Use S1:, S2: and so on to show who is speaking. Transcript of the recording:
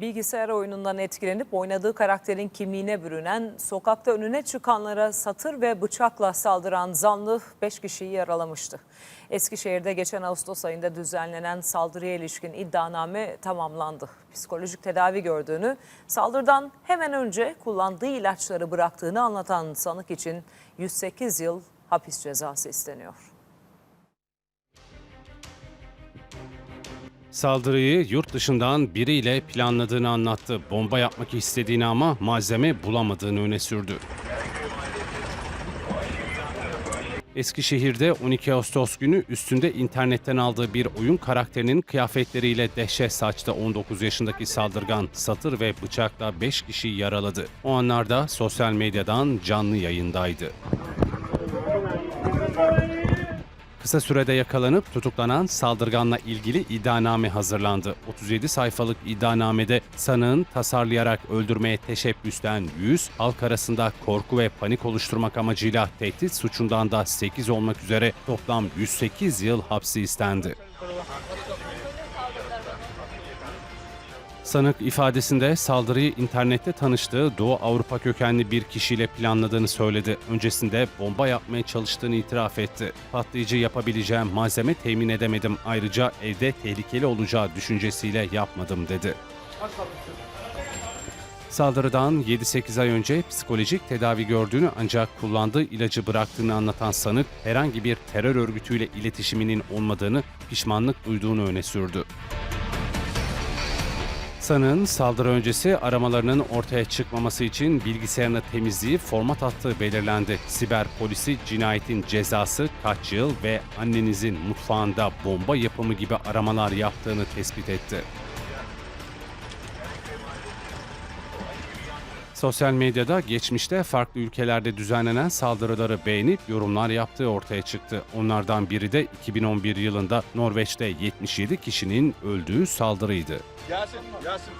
S1: Bilgisayar oyunundan etkilenip oynadığı karakterin kimliğine bürünen, sokakta önüne çıkanlara satır ve bıçakla saldıran zanlı 5 kişiyi yaralamıştı. Eskişehir'de geçen Ağustos ayında düzenlenen saldırıya ilişkin iddianame tamamlandı. Psikolojik tedavi gördüğünü, saldırıdan hemen önce kullandığı ilaçları bıraktığını anlatan sanık için 108 yıl hapis cezası isteniyor.
S2: Saldırıyı yurt dışından biriyle planladığını anlattı. Bomba yapmak istediğini ama malzeme bulamadığını öne sürdü. Eskişehir'de 12 Ağustos günü üstünde internetten aldığı bir oyun karakterinin kıyafetleriyle dehşet saçta 19 yaşındaki saldırgan satır ve bıçakla 5 kişiyi yaraladı. O anlarda sosyal medyadan canlı yayındaydı. Kısa sürede yakalanıp tutuklanan saldırganla ilgili iddianame hazırlandı. 37 sayfalık iddianamede sanığın tasarlayarak öldürmeye teşebbüsten 100, halk arasında korku ve panik oluşturmak amacıyla tehdit suçundan da 8 olmak üzere toplam 108 yıl hapsi istendi. Sanık ifadesinde saldırıyı internette tanıştığı Doğu Avrupa kökenli bir kişiyle planladığını söyledi. Öncesinde bomba yapmaya çalıştığını itiraf etti. Patlayıcı yapabileceğim malzeme temin edemedim. Ayrıca evde tehlikeli olacağı düşüncesiyle yapmadım dedi. Saldırıdan 7-8 ay önce psikolojik tedavi gördüğünü ancak kullandığı ilacı bıraktığını anlatan sanık herhangi bir terör örgütüyle iletişiminin olmadığını, pişmanlık duyduğunu öne sürdü. Sanığın saldırı öncesi aramalarının ortaya çıkmaması için bilgisayarını temizliği format attığı belirlendi. Siber polisi cinayetin cezası kaç yıl ve annenizin mutfağında bomba yapımı gibi aramalar yaptığını tespit etti. Sosyal medyada geçmişte farklı ülkelerde düzenlenen saldırıları beğenip yorumlar yaptığı ortaya çıktı. Onlardan biri de 2011 yılında Norveç'te 77 kişinin öldüğü saldırıydı.
S3: Yasin, Yasin.